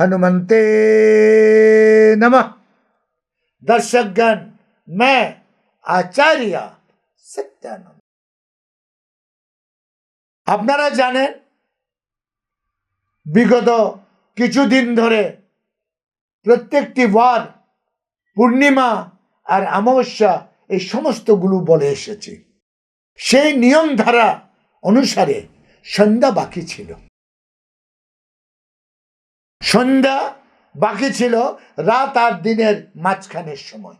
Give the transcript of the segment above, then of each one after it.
हनुमंते नमः दर्शकगण मैं आचार्य सत्यानंद আপনারা জানেন বিগত কিছুদিন ধরে প্রত্যেকটি বার পূর্ণিমা আর অমাবস্যা এই সমস্তগুলো বলে এসেছি সেই নিয়ম ধারা অনুসারে সন্ধ্যা বাকি ছিল সন্ধ্যা বাকি ছিল রাত আর দিনের মাঝখানের সময়।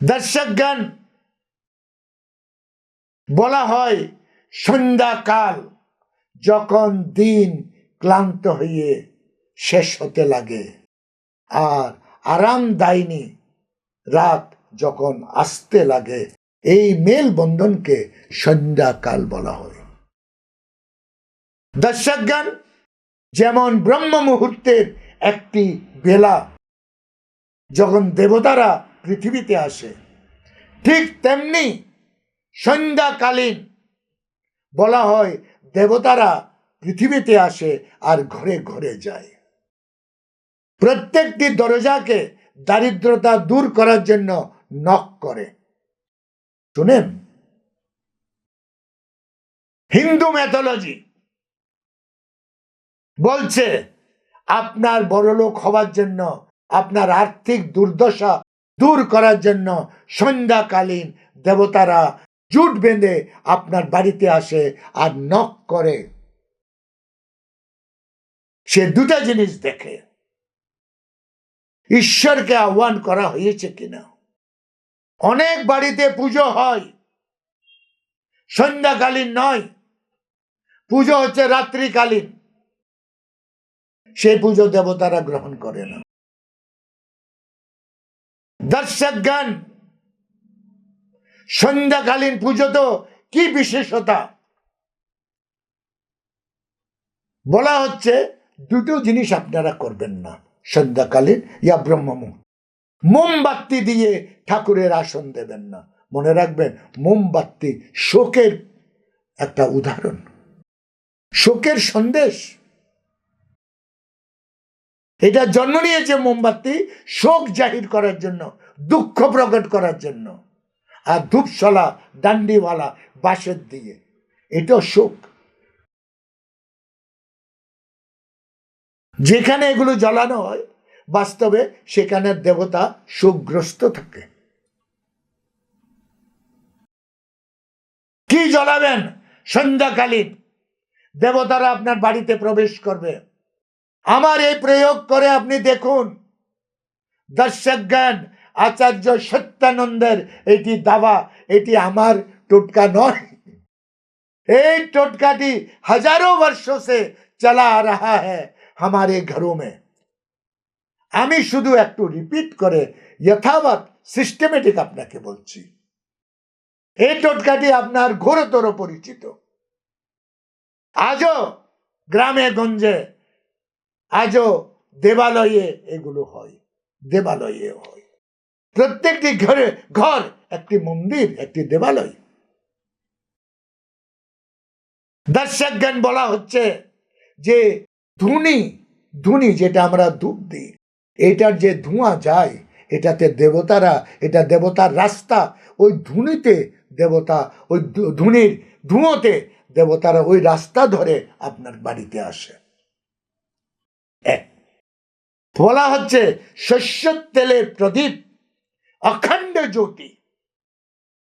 দর্শকগণ, বলা হয় সন্ধ্যাকাল যখন দিন ক্লান্ত হয়ে শেষ হতে লাগে আর আরামদায়িনী রাত যখন আসতে লাগে। এই মেল বন্ধনকে সন্ধ্যাকাল বলা হয়। দর্শকগণ যেমন ব্রহ্ম মুহূর্তের একটি বেলা যখন দেবতারা পৃথিবীতে আসে, ঠিক তেমনি সন্ধ্যাকালীন বলা হয় দেবতারা পৃথিবীতে আসে আর ঘরে ঘরে যায়। প্রত্যেকটি দরজাকে দারিদ্রতা দূর করার জন্য নক করে। শুনেন? হিন্দু ম্যাথোলজি বলছে, আপনার বড়লোক হওয়ার জন্য, আপনার আর্থিক দুর্দশা দূর করার জন্য সন্ধ্যাকালীন দেবতারা জুট বেঁধে আপনার বাড়িতে আসে আর নক করে। সে দুটা জিনিস দেখে। ঈশ্বরকে আহ্বান করা হয়েছে কিনা? অনেক বাড়িতে পুজো হয়, সন্ধ্যাকালীন নয়, পুজো হচ্ছে রাত্রিকালীন। সেই পুজো দেবতারা গ্রহণ করে না। দর্শকগণ, সন্ধ্যাকালীন পুজো তো কি বিশেষতা? বলা হচ্ছে, দুটো জিনিস আপনারা করবেন না, সন্ধ্যাকালীন ইয়া ব্রহ্মমুহূর্ত মোমবাতি দিয়ে ঠাকুরের আসন দেবেন না। মনে রাখবেন, মোমবাতি শোকের একটা উদাহরণ। শোকের সন্দেশ এটা জন্ম নিয়েছে মোমবাতি শোক জাহির করার জন্য, দুঃখ প্রকট করার জন্য। আর ধূপশলা, ডান্ডিওয়ালা, বাঁশের দিয়ে। এটাও শোক। যেখানে এগুলো জ্বালানো হয়, বাস্তবে সেখানে দেবতা শোকগ্রস্ত থাকে। কি জ্বলাবেন? সন্ধ্যাকালীন। দেবতারা আপনার বাড়িতে প্রবেশ করবে। আমার এই প্রয়োগ করে আপনি দেখুন দর্শক জ্ঞান আচার্য সত্যানন্দের এটি দাবা এটি আমার টোটকা নয় এই টোটকাটি হাজারো वर्ष से चला आ रहा है हमारे घरों में আমি শুধু একটু রিপিট করে যথাবৎ সিস্টেমেটিক আপনাকে বলছি এই টোটকাটি আপনার ঘোরতর পরিচিত আজও গ্রামে গঞ্জে আজও দেবালয়ে এগুলো হয়, দেবালয়ে হয়। প্রত্যেকটি ঘরে, ঘর, একটি মন্দির, একটি দেবালয়। দর্শকগণ বলা হচ্ছে যে ধুনি ধুনি যেটা আমরা ধূপ দিই, এটার যে ধোঁয়া যায়, এটাতে দেবতারা, এটা দেবতার রাস্তা, ওই ধুনিতে দেবতা, ওই ধুনির ধুঁয়োতে দেবতারা ওই রাস্তা ধরে আপনার বাড়িতে আসে। এক বলা হচ্ছে শস্য তেলের প্রদীপ অখণ্ড জ্যোতি।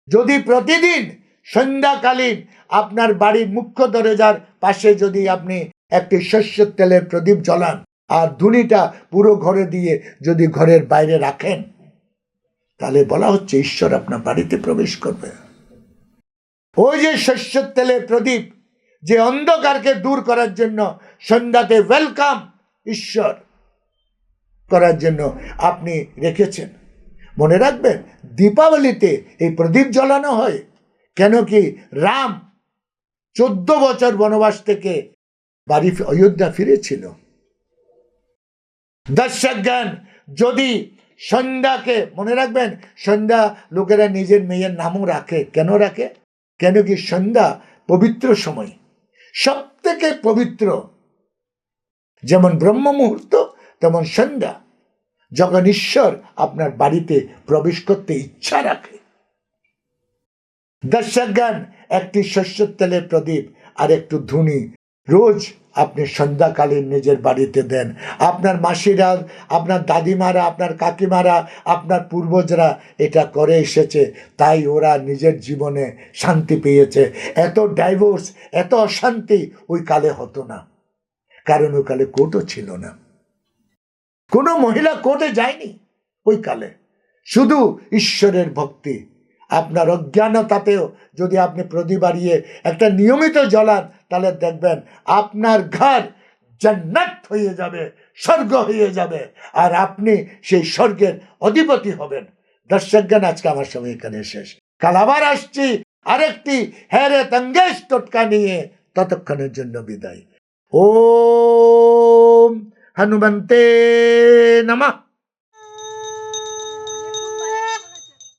যদি প্রতিদিন সন্ধ্যাকালীন আপনার বাড়ির মুখ্য দরজার পাশে যদি আপনি একটি শস্য তেলের প্রদীপ জ্বলান, আর ধুনিটা পুরো ঘরে দিয়ে যদি ঘরের বাইরে রাখেন, তাহলে বলা হচ্ছে ঈশ্বর আপনার বাড়িতে প্রবেশ করবে। ওই যে শস্য তেলের প্রদীপ, যে অন্ধকারকে দূর করার জন্য সন্ধ্যাতে ওয়েলকাম ঈশ্বর করার জন্য আপনি রেখেছেন। মনে রাখবেন, দীপাবলিতে এই প্রদীপ জ্বালানো হয়। কেন কি রাম চোদ্দ বছর বনবাস থেকে বাড়ি অযোধ্যা ফিরেছিল। দর্শক জ্ঞান যদি সন্ধ্যাকে, মনে রাখবেন, সন্ধ্যা লোকেরা নিজের মেয়ের নামও রাখে। কেন রাখে? কেন কি সন্ধ্যা পবিত্র সময়। সব থেকে পবিত্র যেমন ব্রহ্ম মুহূর্ত তেমন সন্ধ্যা। যখন ঈশ্বর আপনার বাড়িতে প্রবেশ করতে ইচ্ছা রাখে। দর্শকগণ, একটি শস্যের তেলের প্রদীপ আর একটু ধুনি রোজ আপনি সন্ধ্যাকালীন নিজের বাড়িতে দেন। আপনার মাসিরা, আপনার দাদিমারা, আপনার কাকিমারা, আপনার পূর্বজরা এটা করে এসেছে, তাই ওরা নিজের জীবনে শান্তি পেয়েছে। এত ডাইভোর্স এত অশান্তি ওই কালে হতো না। কারণ ওই কালে কোর্টও ছিল না। কোনো মহিলা কোর্টে যায়নি ওই কালে। শুধু ঈশ্বরের ভক্তি। আপনার অজ্ঞানতাতেও যদি আপনি প্রদীপ বাড়িয়ে একটা নিয়মিত জ্বলান, তাহলে দেখবেন আপনার ঘর জান্নাত হয়ে যাবে, স্বর্গ হয়ে যাবে। আর আপনি সেই স্বর্গের অধিপতি হবেন। দর্শকগণ আজকে আমার সময় এখানে শেষ। কাল আবার আসছি আরেকটি হ্যারে তঙ্গেশ টোটকা নিয়ে। ততক্ষণের জন্য বিদায়। ओम हनुमंते नमः।